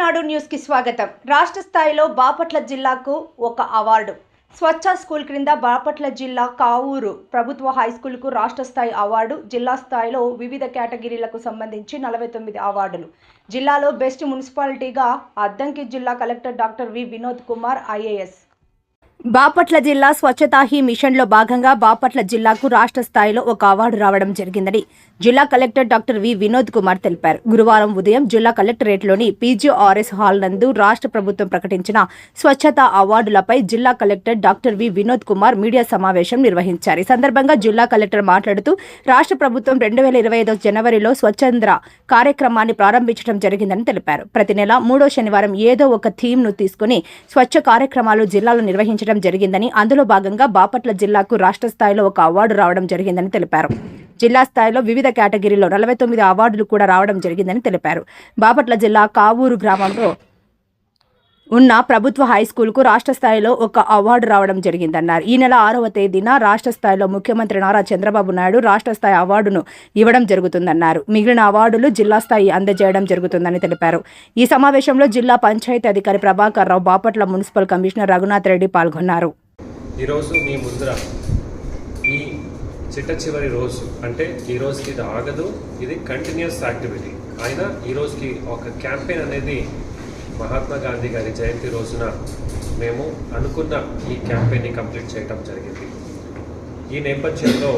నాడు న్యూస్కి స్వాగతం. రాష్ట్ర స్థాయిలో బాపట్ల జిల్లాకు ఒక అవార్డు. స్వచ్ఛ స్కూల్ క్రింద బాపట్ల జిల్లా కావూరు ప్రభుత్వ హై స్కూల్కు రాష్ట్ర స్థాయి అవార్డు జిల్లా స్థాయిలో వివిధ కేటగిరీలకు సంబంధించి నలభై తొమ్మిది అవార్డులు. జిల్లాలో బెస్ట్ మున్సిపాలిటీగా అద్దంకి జిల్లా collector doctor V. Vinod Kumar IAS. Bapatla జిల్లా స్వచ్ఛతా హీ మిషన్లో భాగంగా బాపట్ల జిల్లాకు రాష్ట్ర స్థాయిలో ఒక అవార్డు రావడం జరిగిందని జిల్లా collector doctor V Vinod Kumar తెలిపారు. గురువారం ఉదయం జిల్లా కలెక్టరేట్లోని పీజీఆర్ఎస్ హాల్ నందు రాష్ట్ర ప్రభుత్వం ప్రకటించిన స్వచ్ఛతా అవార్డులపై జిల్లా collector doctor V Vinod Kumar media సమావేశం నిర్వహించారు. ఈ సందర్భంగా జిల్లా కలెక్టర్ మాట్లాడుతూ రాష్ట్ర ప్రభుత్వం రెండు వేల ఇరవై ఐదు జనవరిలో స్వచ్ఛంద్ర కార్యక్రమాన్ని ప్రారంభించడం జరిగిందని తెలిపారు. ప్రతి నెల మూడో శనివారం ఏదో ఒక థీమ్ను తీసుకుని స్వచ్ఛ కార్యక్రమాలు జిల్లాలో నిర్వహించడం జరిగిందని అందులో భాగంగా బాపట్ల జిల్లాకు రాష్ట్ర స్థాయిలో ఒక అవార్డు రావడం జరిగిందని తెలిపారు. జిల్లా స్థాయిలో వివిధ కేటగిరీలో నలభై తొమ్మిది అవార్డులు కూడా రావడం జరిగిందని తెలిపారు. బాపట్ల జిల్లా కావూరు గ్రామంలో ఉన్న ప్రభుత్వ హై స్కూల్కు రాష్ట్ర స్థాయిలో ఒక అవార్డు రావడం జరిగిందన్నారు. ఈ నెల ఆరవ తేదీన రాష్ట్ర స్థాయిలో ముఖ్యమంత్రి నారా చంద్రబాబు నాయుడు రాష్ట్ర స్థాయి అవార్డును ఇవ్వడం జరుగుతుందన్నారు. మిగిలిన అవార్డులు జిల్లా స్థాయి అందజేయడం జరుగుతుందని తెలిపారు. ఈ సమావేశంలో జిల్లా పంచాయతీ అధికారి ప్రభాకర్ రావు బాపట్ల మున్సిపల్ కమిషనర్ రఘునాథ్ రెడ్డి పాల్గొన్నారు. ఈరోజు మీ ముందర చిట్ట చివరి రోజు అంటే ఈ రోజుకి ఇది ఆగదు ఇది కంటిన్యూస్ యాక్టివిటీ ఆయన ఈ రోజుకి ఒక క్యాంపెయిన్ అనేది మహాత్మా గాంధీ గారి జయంతి రోజున మేము అనుకున్న ఈ క్యాంపెయిన్ని కంప్లీట్ చేయటం జరిగింది. ఈ నేపథ్యంలో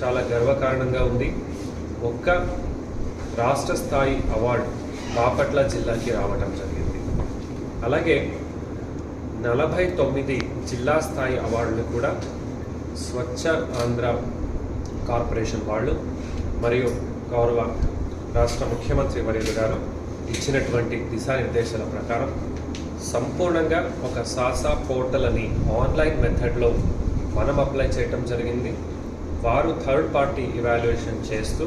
చాలా గర్వకారణంగా ఉంది. ఒక్క రాష్ట్ర స్థాయి అవార్డు బాపట్ల జిల్లాకి రావటం జరిగింది. అలాగే నలభై తొమ్మిది జిల్లా స్థాయి అవార్డులు కూడా స్వచ్ఛ ఆంధ్ర కార్పొరేషన్ వాళ్ళు మరియు గౌరవ రాష్ట్ర ముఖ్యమంత్రి వర్యులు గారు ఇచ్చినటువంటి దిశానిర్దేశాల ప్రకారం సంపూర్ణంగా ఒక సాసా పోర్టల్ అని ఆన్లైన్ మెథడ్లో మనం అప్లై చేయటం జరిగింది. వారు థర్డ్ పార్టీ ఇవాల్యుయేషన్ చేస్తూ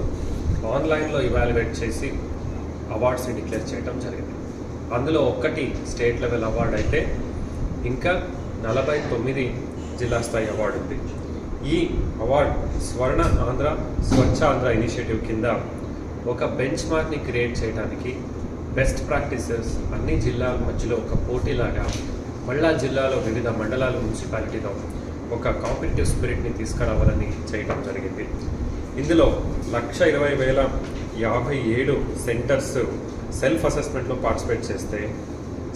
ఆన్లైన్లో ఇవాల్యుయేట్ చేసి అవార్డ్స్ని డిక్లేర్ చేయటం జరిగింది. అందులో ఒక్కటి స్టేట్ లెవెల్ అవార్డు అయితే ఇంకా నలభై తొమ్మిది జిల్లా స్థాయి అవార్డు ఉంది. ఈ అవార్డ్ స్వర్ణ ఆంధ్ర స్వచ్ఛ ఆంధ్ర ఇనిషియేటివ్ కింద ఒక బెంచ్ మార్క్ని క్రియేట్ చేయడానికి బెస్ట్ ప్రాక్టీసెస్ అన్ని జిల్లాల మధ్యలో ఒక పోటీలాగా మళ్ళా జిల్లాలో వివిధ మండలాలు మున్సిపాలిటీలో ఒక కాంపిటేటివ్ స్పిరిట్ని తీసుకురావాలని చేయడం జరిగింది. ఇందులో లక్ష ఇరవై వేల యాభై ఏడు సెంటర్స్ సెల్ఫ్ అసెస్మెంట్లో పార్టిసిపేట్ చేస్తే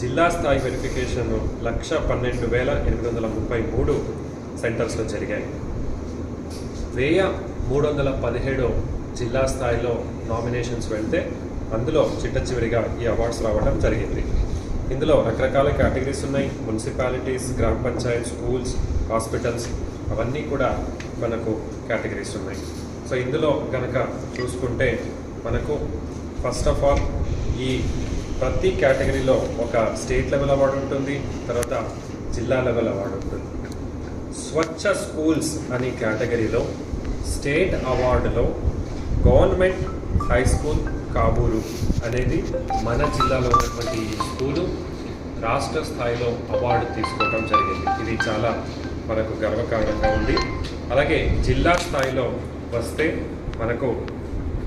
జిల్లా స్థాయి వెరిఫికేషన్ లక్ష పన్నెండు వేల ఎనిమిది వందల ముప్పై మూడు సెంటర్స్లో జరిగాయి. వెయ్యి మూడు వందల పదిహేడు జిల్లా స్థాయిలో నామినేషన్స్ వెళ్తే అందులో చిట్ట చివరిగా ఈ అవార్డ్స్ రావడం జరిగింది. ఇందులో రకరకాల కేటగిరీస్ ఉన్నాయి. మున్సిపాలిటీస్ గ్రామ పంచాయత్ స్కూల్స్ హాస్పిటల్స్ అవన్నీ కూడా మనకు కేటగిరీస్ ఉన్నాయి. సో ఇందులో కనుక చూసుకుంటే మనకు ఫస్ట్ ఆఫ్ ఆల్ ఈ ప్రతి కేటగిరీలో ఒక స్టేట్ లెవెల్ అవార్డు ఉంటుంది. తర్వాత జిల్లా లెవెల్ అవార్డు ఉంటుంది. స్వ స్వచ్ఛ స్కూల్స్ అనే కేటగిరీలో స్టేట్ అవార్డులో గవర్నమెంట్ హై స్కూల్ కాబూరు అనేది మన జిల్లాలో ఉన్నటువంటి ఈ స్కూలు రాష్ట్ర స్థాయిలో అవార్డు తీసుకోవడం జరిగింది. ఇది చాలా మనకు గర్వకారణంగా ఉంది. అలాగే జిల్లా స్థాయిలో వస్తే మనకు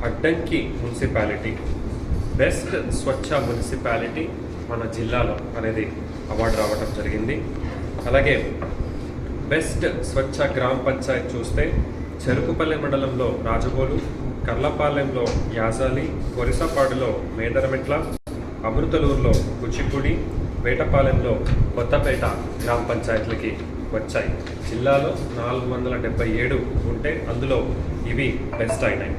అడ్డంకి మున్సిపాలిటీ బెస్ట్ స్వచ్ఛ మున్సిపాలిటీ మన జిల్లాలో అనేది అవార్డు రావడం జరిగింది. అలాగే బెస్ట్ స్వచ్ఛ గ్రామ పంచాయత్ చూస్తే చెరుకుపల్లె మండలంలో రాజబోలు కర్లపాలెంలో యాజాలి కొరిసపాడులో మేదరమెట్ల అమృతలూరులో కుచిపూడి వేటపాలెంలో కొత్తపేట గ్రామ పంచాయతీలకి వచ్చాయి. జిల్లాలో నాలుగు వందల డెబ్బై ఏడు ఉంటే అందులో ఇవి బెస్ట్ అయినాయి.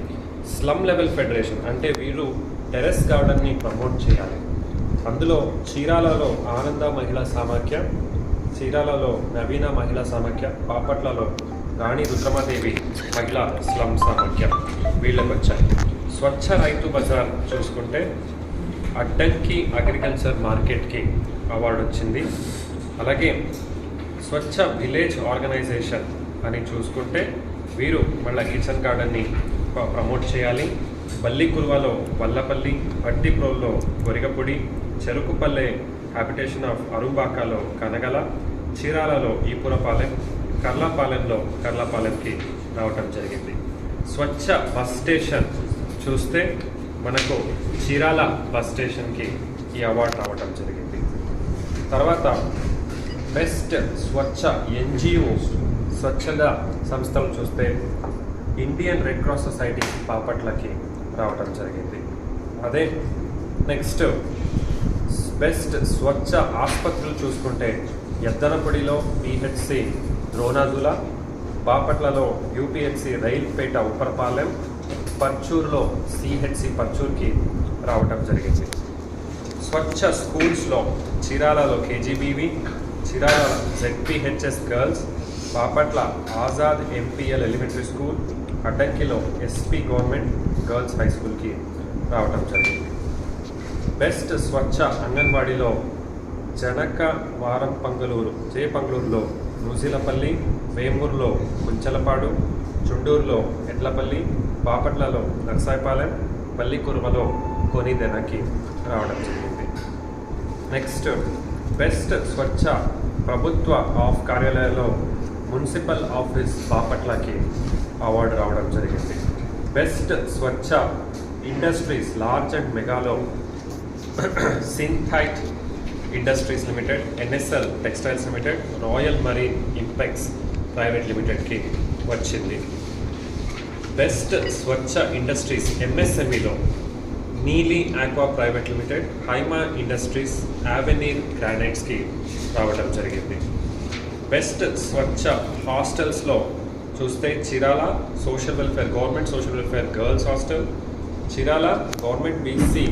స్లమ్ లెవెల్ ఫెడరేషన్ అంటే వీరు టెరెస్ గార్డెన్ని ప్రమోట్ చేయాలి. అందులో చీరాలలో ఆనంద మహిళా సామాఖ్య చీరాలలో నవీన మహిళా సమాఖ్య బాపట్లలో రాణి రుద్రమాదేవి మహిళా స్లమ్ సమాఖ్య వీళ్ళకి వచ్చాయి. స్వచ్ఛ రైతు బజార్ చూసుకుంటే అడ్డంకి అగ్రికల్చర్ మార్కెట్కి అవార్డు వచ్చింది. అలాగే స్వచ్ఛ విలేజ్ ఆర్గనైజేషన్ అని చూసుకుంటే వీరు మళ్ళీ కిచెన్ గార్డెన్ని ప్రమోట్ చేయాలి. బల్లి కురువలో వల్లపల్లి అట్టిప్రోల్లో గొరిగపొడి చెరుకుపల్లె హ్యాబిటేషన్ ఆఫ్ అరుబాకాలో కనగల చీరాలలో ఈపురపాలెం కర్లాపాలెంలో కర్లాపాలెంకి రావటం జరిగింది. స్వచ్ఛ బస్ స్టేషన్ చూస్తే మనకు చీరాల బస్ స్టేషన్కి ఈ అవార్డు రావటం జరిగింది. తర్వాత బెస్ట్ స్వచ్ఛ ఎన్జిఓ స్వచ్ఛంద సంస్థలు చూస్తే ఇండియన్ రెడ్ క్రాస్ సొసైటీ బాపట్లకి రావటం జరిగింది. అదే నెక్స్ట్ బెస్ట్ స్వచ్ఛ ఆసుపత్రులు చూసుకుంటే ఎద్దనపొడిలో పిహెచ్సి ద్రోణాదుల బాపట్లలో యూపీహెచ్సి రైల్పేట ఉప్పరపాలెం పర్చూర్లో సిహెచ్సి పర్చూర్కి రావటం జరిగింది. స్వచ్ఛ స్కూల్స్లో చీరాలలో KGBV Chirala ZPHS girls Bapatla Azad MPL elementary school అడ్డంకిలో SP government girls high స్కూల్కి రావటం జరిగింది. బెస్ట్ స్వచ్ఛ అంగన్వాడీలో జనక వారం పంగలూరు జే పంగళూరులో వేమూరులో కుంచలపాడు చుండూరులో ఎడ్లపల్లి బాపట్లలో నర్సాయిపాలెం పల్లికురుమలో కొనిదెనకి రావడం జరిగింది. నెక్స్ట్ బెస్ట్ స్వచ్ఛ ప్రభుత్వ ఆఫ్ కార్యాలయాల్లో మున్సిపల్ ఆఫీస్ బాపట్లకి అవార్డు రావడం జరిగింది. Best Swachh industries large and మెగాలో Synthite industries limited NSL textiles limited royal marine impex private లిమిటెడ్కి వచ్చింది. Best Swachh industries ఎంఎస్ఎంఈలో Neeli aqua private limited Haima industries యావెనీర్ గ్రానైట్స్కి రావడం జరిగింది. బెస్ట్ స్వచ్ఛ హాస్టల్స్లో చూస్తే Chirala social welfare government social welfare girls hostel Chirala government BC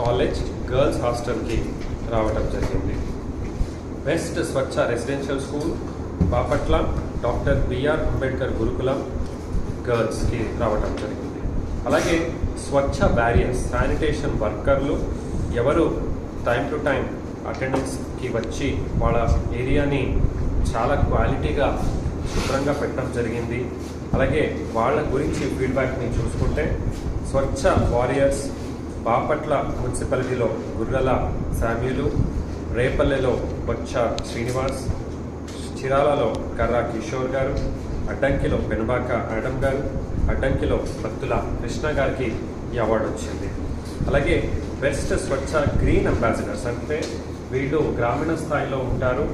college girls హాస్టల్కి రావడం జరిగింది. Best Swachh residential school Bapatla doctor BR Ambedkar Gurukulam గర్ల్స్కి రావడం జరిగింది. అలాగే స్వచ్ఛ బ్యారియర్స్ శానిటేషన్ వర్కర్లు ఎవరు టైం టు టైం అటెండెన్స్కి వచ్చి వాళ్ళ ఏరియాని చాలా క్వాలిటీగా శుభ్రంగా పెట్టడం జరిగింది. అలాగే వాళ్ళ గురించి ఫీడ్బ్యాక్ని చూసుకుంటే స్వచ్ఛ వారియర్స్ బాపట్ల మున్సిపాలిటీలో గుర్రల శామ్యులు రేపల్లెలో బొచ్చ శ్రీనివాస్ చిరాలలో కర్రా కిషోర్ గారు అడ్డంకిలో పెనుబాక ఆడమ్ గారు అడ్డంకిలో భక్తుల కృష్ణ గారికి ఈ అవార్డు వచ్చింది. అలాగే బెస్ట్ స్వచ్ఛ గ్రీన్ అంబాసిడర్స్ అంటే వీళ్ళు గ్రామీణ స్థాయిలో ఉంటారు.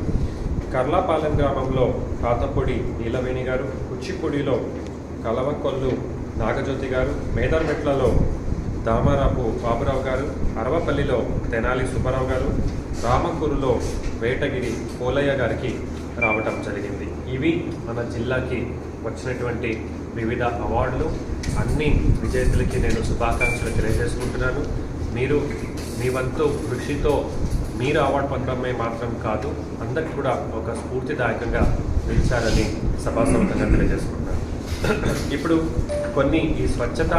కర్లాపాలెం గ్రామంలో పాతపొడి నీలవేణి గారు కుచ్చిపూడిలో కలవకొల్లు నాగజ్యోతి గారు మేదర్మెట్లలో దామరాపు బాబురావు గారు అరవపల్లిలో తెనాలి సుబ్బారావు గారు రామకూరులో వేటగిరి పోలయ్య గారికి రావటం జరిగింది. ఇవి మన జిల్లాకి వచ్చినటువంటి వివిధ అవార్డులు. అన్ని విజేతలకి నేను శుభాకాంక్షలు తెలియజేసుకుంటున్నాను. మీరు మీ వంతు కృషితో మీరు అవార్డు పొందడమే మాత్రం కాదు అందరికి కూడా ఒక స్ఫూర్తిదాయకంగా నిలిచారని సభాసంతంగా తెలియజేసుకుంటున్నాను. ఇప్పుడు కొన్ని ఈ స్వచ్ఛత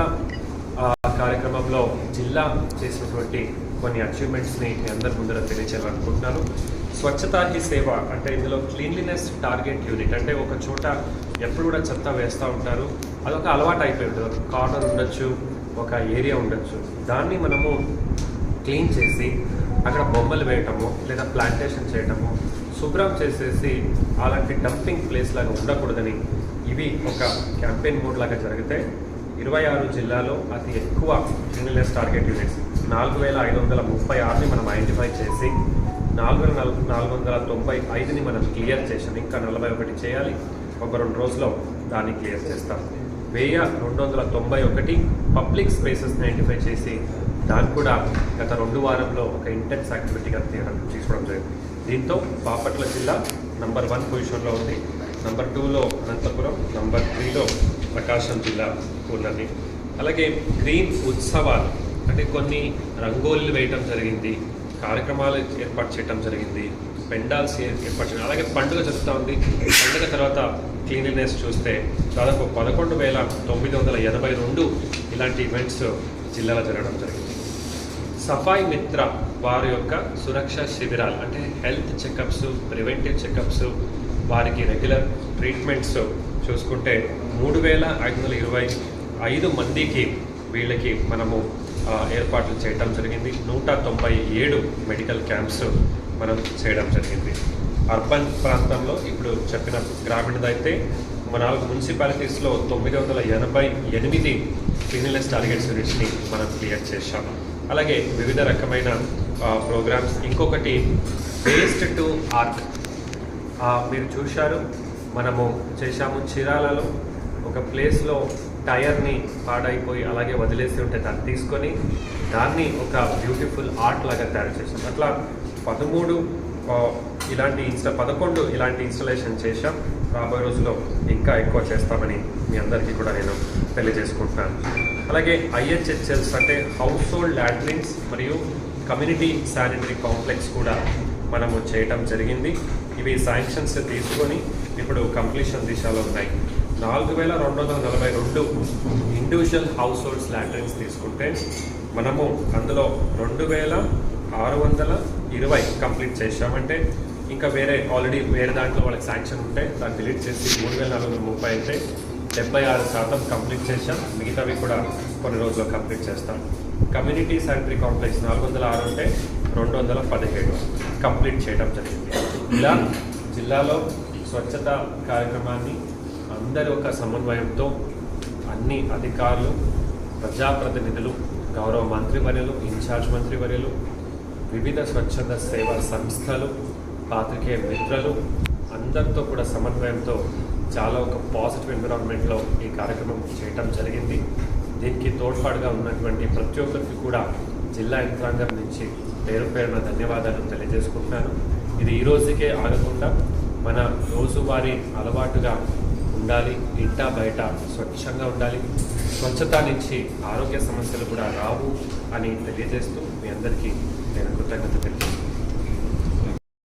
కార్యక్రమంలో జిల్లా చేసినటువంటి కొన్ని అచీవ్మెంట్స్ని మీ అందరి ముందర తెలియచేయాలనుకుంటున్నాను. స్వచ్ఛతా హీ సేవ అంటే ఇందులో క్లీన్లీనెస్ టార్గెట్ యూనిట్ అంటే ఒక చోట ఎప్పుడు కూడా చెత్త వేస్తూ ఉంటారు. అదొక అలవాటు అయిపోయింది ఒక కార్నర్ ఉండొచ్చు ఒక ఏరియా ఉండొచ్చు. దాన్ని మనము క్లీన్ చేసి అక్కడ బొమ్మలు వేయటము లేదా ప్లాంటేషన్ చేయటము శుభ్రం చేసేసి అలాంటి డంపింగ్ ప్లేస్ లాగా ఉండకూడదని ఇవి ఒక క్యాంపెయిన్ మోడ్ లాగా జరిగితే ఇరవై ఆరు జిల్లాలో అతి ఎక్కువ క్లీన్లెస్ టార్గెట్ యూనిట్స్. నాలుగు వేల ఐదు వందల ముప్పై ఆరుని మనం ఐడెంటిఫై చేసి నాలుగు వేల నాలుగు వందల తొంభై ఐదుని మనం క్లియర్ చేసాం ఇంకా నలభై ఒకటి చేయాలి. ఒక రెండు రోజుల్లో దాన్ని క్లియర్ చేస్తాం. వెయ్యి రెండు వందల తొంభై ఒకటి పబ్లిక్ స్పేసెస్ని ఐడెంటిఫై చేసి దాన్ని కూడా గత రెండు వారంలో ఒక ఇంటెన్స్ యాక్టివిటీగా తీయడం తీసుకోవడం జరిగింది. దీంతో బాపట్ల జిల్లా నంబర్ వన్ పొజిషన్లో ఉంది. నంబర్ టూలో అనంతపురం నంబర్ త్రీలో ప్రకాశం జిల్లా ఉన్నది అలాగే గ్రీన్ ఉత్సవాలు అంటే కొన్ని రంగోలీలు వేయటం జరిగింది కార్యక్రమాలు ఏర్పాటు చేయటం జరిగింది పెండాల్స్ ఏర్పాటు చేయడం అలాగే పండుగ జరుగుతూ ఉంది. పండుగ తర్వాత క్లీన్లీనెస్ చూస్తే దాదాపు పదకొండు వేల తొమ్మిది వందల ఎనభై రెండు ఇలాంటి ఈవెంట్స్ జిల్లాలో జరగడం జరిగింది. సఫాయి మిత్ర వారి యొక్క సురక్ష శిబిరాలు అంటే హెల్త్ చెకప్స్ ప్రివెంటివ్ చెకప్స్ వారికి రెగ్యులర్ ట్రీట్మెంట్స్ చూసుకుంటే మూడు వేల ఐదు వందల ఇరవై ఐదు మందికి వీళ్ళకి మనము ఏర్పాట్లు చేయడం జరిగింది. నూట తొంభై ఏడు మెడికల్ క్యాంప్స్ మనం చేయడం జరిగింది. అర్బన్ ప్రాంతంలో ఇప్పుడు చెప్పిన గ్రామీణదైతే మన నాలుగు మున్సిపాలిటీస్లో తొమ్మిది వందల ఎనభై ఎనిమిది క్లీన్లెస్ టార్గెట్స్ యూనిట్స్ని మనం క్లియర్ చేశాం అలాగే వివిధ రకమైన ప్రోగ్రామ్స్. ఇంకొకటి వేస్ట్ టు ఆర్ట్ మీరు చూశారు. మనము చేశాము చీరాలలో. ఒక ప్లేస్లో టైర్ని పాడైపోయి అలాగే వదిలేసి ఉంటే దాన్ని తీసుకొని దాన్ని ఒక బ్యూటిఫుల్ ఆర్ట్ లాగా తయారు చేసాం అట్లా పదమూడు ఇలాంటి ఇన్స్టా పదకొండు ఇలాంటి ఇన్స్టలేషన్ చేశాం. రాబోయే రోజుల్లో ఇంకా ఎక్కువ చేస్తామని మీ అందరికీ కూడా నేను తెలియజేసుకుంటున్నాను. అలాగే ఐహెచ్హెచ్ఎల్స్ అంటే హౌస్ హోల్డ్ లాట్రిన్స్ మరియు కమ్యూనిటీ శానిటరీ కాంప్లెక్స్ కూడా మనము చేయటం జరిగింది. ఇవి శాంక్షన్స్ తీసుకొని ఇప్పుడు కంప్లీషన్ దిశలో ఉన్నాయి. నాలుగు వేల రెండు వందల నలభై రెండు ఇండివిజువల్ హౌస్ హోల్డ్స్ లాట్రిన్స్ తీసుకుంటే మనము అందులో రెండు వేల ఆరు వందల ఇరవై కంప్లీట్ చేసామంటే ఇంకా వేరే ఆల్రెడీ వేరే దాంట్లో వాళ్ళకి శాంక్షన్ ఉంటే దాన్ని డిలీట్ చేసి మూడు వేల నాలుగు వందల ముప్పై అయితే డెబ్బై ఆరు శాతం కంప్లీట్ చేశాం. మిగతావి కూడా కొన్ని రోజుల్లో కంప్లీట్ చేస్తాం. కమ్యూనిటీ శానిటరీ కాంప్లెక్స్ నాలుగు వందల ఆరు ఉంటే రెండు వందల పదిహేడు కంప్లీట్ చేయడం జరిగింది. ఇలా జిల్లాలో స్వచ్ఛత కార్యక్రమాన్ని అందరి ఒక సమన్వయంతో అన్ని అధికారులు ప్రజాప్రతినిధులు గౌరవ మంత్రివర్యులు ఇన్ఛార్జ్ మంత్రివర్యులు వివిధ స్వచ్ఛంద సేవా సంస్థలు పాత్రికేయ మిత్రులు అందరితో కూడా సమన్వయంతో చాలా ఒక పాజిటివ్ ఎన్విరాన్మెంట్లో ఈ కార్యక్రమం చేయటం జరిగింది. దీనికి తోడ్పాటుగా ఉన్నటువంటి ప్రతి ఒక్కరికి కూడా జిల్లా యంత్రాంగం నుంచి పేరు పేరున ధన్యవాదాలు తెలియజేసుకుంటున్నాను. ఇది ఈ రోజుకే ఆగకుండా మన రోజువారీ అలవాటుగా ఉండాలి ఇంట బయట స్వచ్ఛంగా ఉండాలి. స్వచ్ఛత నుంచి ఆరోగ్య సమస్యలు కూడా రావు అని తెలియజేస్తూ మీ అందరికీ నేను కృతజ్ఞత తెలియజేస్తున్నాను.